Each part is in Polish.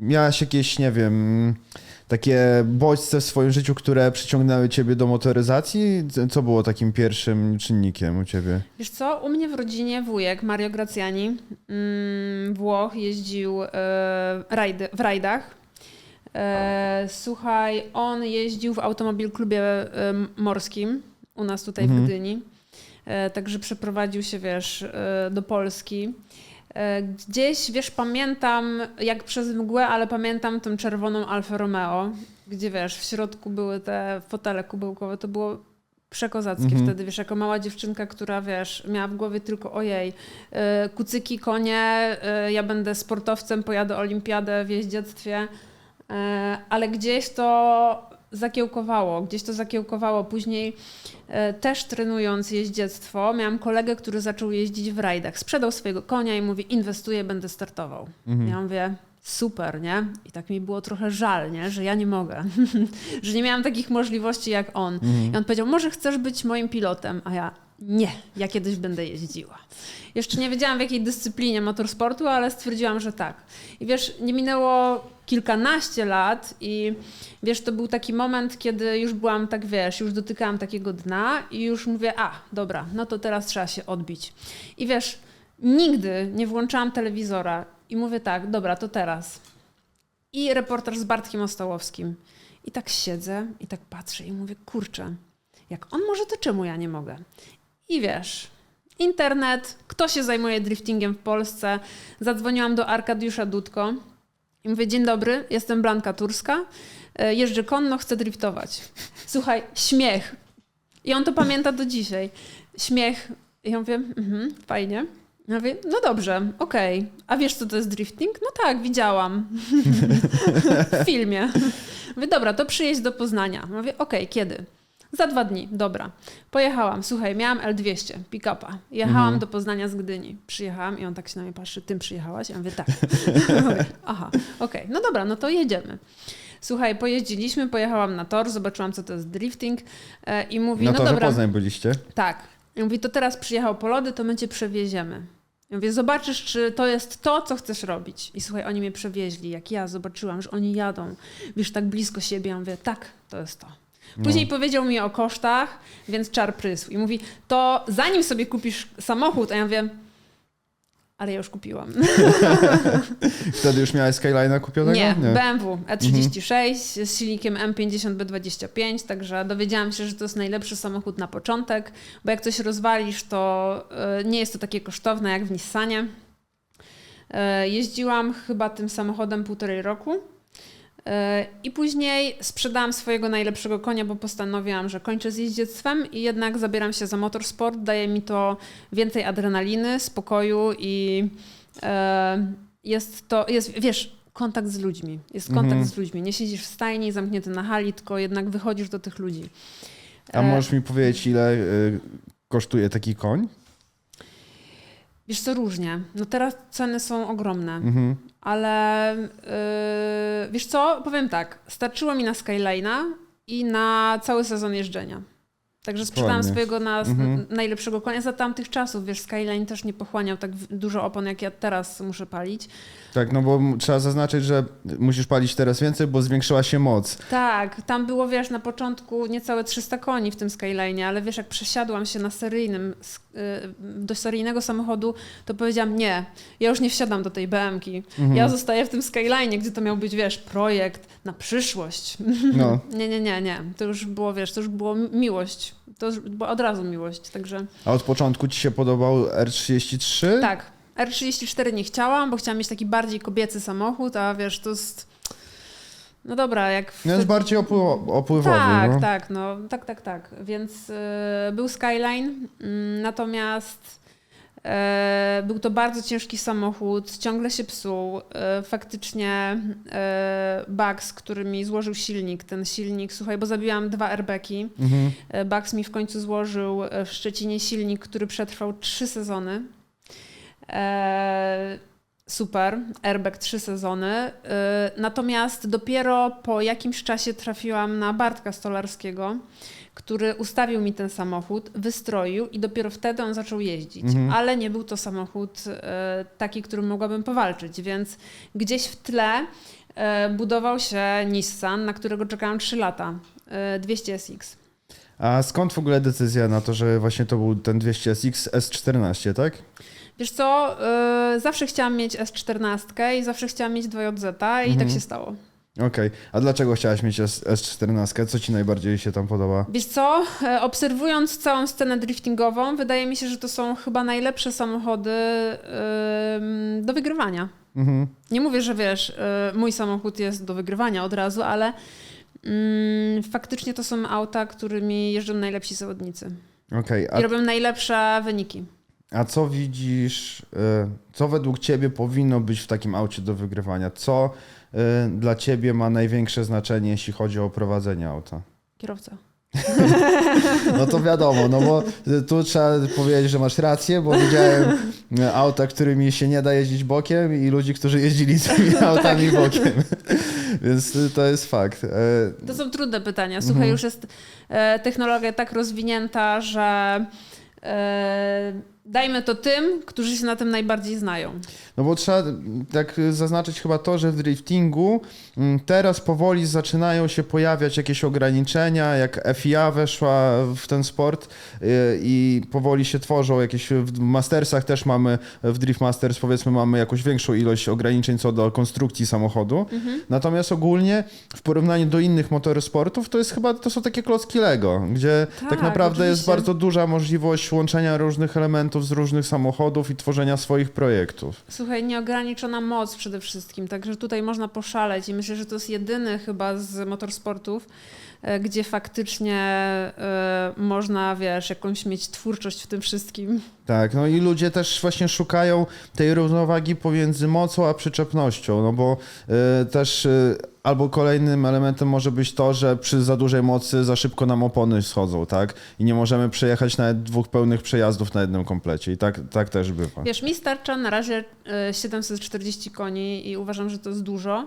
miałaś jakieś, nie wiem, takie bodźce w swoim życiu, które przyciągnęły ciebie do motoryzacji? Co było takim pierwszym czynnikiem u ciebie? Wiesz co, u mnie w rodzinie wujek Mario Graziani, mm, Włoch, jeździł e, w rajdach. E, słuchaj, on jeździł w automobil klubie e, morskim u nas tutaj Mhm. w Gdyni. Także przeprowadził się, wiesz, do Polski. E, Gdzieś, wiesz, pamiętam jak przez mgłę, ale pamiętam tą czerwoną Alfa Romeo, gdzie, wiesz, w środku były te fotele kubełkowe. To było przekozackie Mhm. wtedy, wiesz, jako mała dziewczynka, która, wiesz, miała w głowie tylko ojej, e, kucyki, konie, e, ja będę sportowcem, pojadę olimpiadę w jeździectwie, ale gdzieś to zakiełkowało, gdzieś to zakiełkowało. Później e, też trenując jeździectwo, miałam kolegę, który zaczął jeździć w rajdach. Sprzedał swojego konia i mówi, inwestuję, będę startował. Mhm. Ja mówię, super, nie? I tak mi było trochę żal, nie? Że ja nie mogę. że nie miałam takich możliwości jak on. I on powiedział, może chcesz być moim pilotem? A ja, nie, ja kiedyś będę jeździła. Jeszcze nie wiedziałam w jakiej dyscyplinie motorsportu, ale stwierdziłam, że tak. I wiesz, nie minęło kilkanaście lat i wiesz, to był taki moment, kiedy już byłam tak, wiesz, już dotykałam takiego dna i już mówię, a, dobra, no to teraz trzeba się odbić. I wiesz, nigdy nie włączałam telewizora i mówię tak, dobra, to teraz. I reportaż z Bartkiem Ostałowskim. I tak siedzę i tak patrzę i mówię, kurczę, jak on może, to czemu ja nie mogę? I wiesz, internet, kto się zajmuje driftingiem w Polsce? Zadzwoniłam do Arkadiusza Dudko i mówię, dzień dobry, jestem Blanka Turska, e, jeżdżę konno, chcę driftować. Słuchaj, śmiech. I on to pamięta do dzisiaj. Śmiech. I ja mówię, mhm, fajnie. Ja mówię, no dobrze, okej. A wiesz, co to jest drifting? No tak, widziałam. w filmie. Mówię, dobra, to przyjedź do Poznania. Mówię, okej, kiedy? Za dwa dni, dobra. Pojechałam, słuchaj, miałam L200, pick-upa. Jechałam Mhm. do Poznania z Gdyni. Przyjechałam i on tak się na mnie patrzy, tym przyjechałaś? Ja mówię, tak. Mówię, Aha, okej, no dobra, no to jedziemy. Słuchaj, pojeździliśmy, pojechałam na tor, zobaczyłam, co to jest drifting e, i mówi, Na no torze dobra, Poznań byliście? tak. I mówi, to teraz przyjechał po lody, to my cię przewieziemy. Ja mówię, zobaczysz, czy to jest to, co chcesz robić. I słuchaj, oni mnie przewieźli. Jak ja zobaczyłam, że oni jadą, wiesz, tak blisko siebie, ja mówię, tak, to jest to. Później powiedział mi o kosztach, więc czar prysł. I mówi, to zanim sobie kupisz samochód, a ja mówię, ale ja już kupiłam. Wtedy już miałeś Skyline'a kupionego? Nie, BMW E36 z silnikiem M50 B25, także dowiedziałam się, że to jest najlepszy samochód na początek, bo jak coś rozwalisz, to e, nie jest to takie kosztowne jak w Nissanie. E, Jeździłam chyba tym samochodem półtorej roku. I później sprzedałam swojego najlepszego konia, bo postanowiłam, że kończę z jeździectwem i jednak zabieram się za motorsport. Daje mi to więcej adrenaliny, spokoju i e, jest to, jest, wiesz, kontakt z ludźmi. Jest kontakt Mhm. z ludźmi. Nie siedzisz w stajni zamknięty na hali, tylko jednak wychodzisz do tych ludzi. A E, możesz mi powiedzieć, ile y, kosztuje taki koń? Wiesz co, różnie. No teraz ceny są ogromne. Mhm. Ale yy, wiesz co, powiem tak, starczyło mi na Skyline'a i na cały sezon jeżdżenia. Także sprzedałam Ładnie. swojego na, Mhm. najlepszego konia za tamtych czasów. Wiesz, Skyline też nie pochłaniał tak dużo opon, jak ja teraz muszę palić. Tak, no bo trzeba zaznaczyć, że musisz palić teraz więcej, bo zwiększyła się moc. Tak, tam było, wiesz, na początku niecałe 300 koni w tym Skyline, ale wiesz, jak przesiadłam się na seryjnym, do seryjnego samochodu, to powiedziałam, nie, ja już nie wsiadam do tej BM-ki. Mhm. Ja zostaję w tym Skyline, gdzie to miał być, wiesz, projekt na przyszłość. No. Nie, nie, nie, nie. To już było, wiesz, to już było mi- miłość. To już była od razu miłość, także A od początku ci się podobał R33? tak. R34 nie chciałam, bo chciałam mieć taki bardziej kobiecy samochód, a wiesz, to jest... No dobra, jak... No jest bardziej opły- opływowy. Tak, no. tak, no, tak, tak, tak. Więc y, był Skyline, mm, natomiast e, był to bardzo ciężki samochód, ciągle się psuł. E, faktycznie e, Bugs, który mi złożył silnik, ten silnik, słuchaj, bo zabiłam dwa airbagi. Mhm. Bugs mi w końcu złożył w Szczecinie silnik, który przetrwał trzy sezony. Super, airbag trzy sezony. E, natomiast dopiero po jakimś czasie trafiłam na Bartka Stolarskiego, który ustawił mi ten samochód, wystroił i dopiero wtedy on zaczął jeździć. Mhm. Ale nie był to samochód e, taki, którym mogłabym powalczyć, więc gdzieś w tle e, budował się Nissan, na którego czekałam 3 lata. E, 200 SX. A skąd w ogóle decyzja na to, że właśnie to był ten 200SX S14, tak? Wiesz co, e, zawsze chciałam mieć S14 i zawsze chciałam mieć 2JZ i Mhm. tak się stało. Okej. A dlaczego chciałaś mieć S- S14? Co ci najbardziej się tam podoba? Wiesz co, e, obserwując całą scenę driftingową, wydaje mi się, że to są chyba najlepsze samochody ym, do wygrywania. Mhm. Nie mówię, że wiesz, y, mój samochód jest do wygrywania od razu, ale mm, faktycznie to są auta, którymi jeżdżą najlepsi zawodnicy Okej, i robią najlepsze wyniki. a, a co widzisz, y, co według ciebie powinno być w takim aucie do wygrywania? Co y, dla ciebie ma największe znaczenie, jeśli chodzi o prowadzenie auta? Kierowca. No to wiadomo, no bo tu trzeba powiedzieć, że masz rację, bo widziałem auta, którymi się nie da jeździć bokiem i ludzi, którzy jeździli tymi autami bokiem. Więc to jest fakt. E, To są trudne pytania. Słuchaj, już jest e, technologia tak rozwinięta, że e, dajmy to tym, którzy się na tym najbardziej znają. No bo trzeba tak zaznaczyć chyba to, że w driftingu teraz powoli zaczynają się pojawiać jakieś ograniczenia, jak FIA weszła w ten sport y, i powoli się tworzą jakieś, w Mastersach też mamy, w Drift Masters powiedzmy mamy jakąś większą ilość ograniczeń co do konstrukcji samochodu. Natomiast ogólnie w porównaniu do innych motorsportów to jest chyba, to są takie klocki Lego, gdzie tak, Tak, naprawdę jest oczywiście. bardzo duża możliwość łączenia różnych elementów z różnych samochodów i tworzenia swoich projektów. Słuchaj, nieograniczona moc przede wszystkim, także tutaj można poszaleć i myślę, że to jest jedyny chyba z motorsportów, e, gdzie faktycznie e, można, wiesz, jakąś mieć twórczość w tym wszystkim. Tak, no i ludzie też właśnie szukają tej równowagi pomiędzy mocą a przyczepnością, no bo y, też y, albo kolejnym elementem może być to, że przy za dużej mocy za szybko nam opony schodzą, tak? I nie możemy przejechać nawet dwóch pełnych przejazdów na jednym komplecie i tak, tak też bywa. Wiesz, mi starcza na razie e, 740 koni i uważam, że to jest dużo.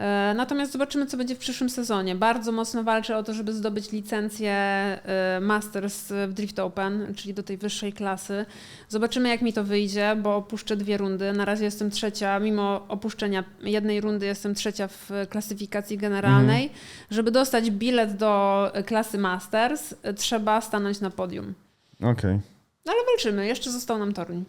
E, Natomiast zobaczymy, co będzie w przyszłym sezonie. Bardzo mocno walczę o to, żeby zdobyć licencję e, Masters w Drift Open, czyli do tej wyższej klasy. Zobaczymy, jak mi to wyjdzie, bo opuszczę dwie rundy. Na razie jestem trzecia, mimo opuszczenia jednej rundy jestem trzecia w klasyfikacji generalnej. Żeby dostać bilet do klasy Masters, e, trzeba stanąć na podium. Okej. No ale walczymy, jeszcze został nam Toruń.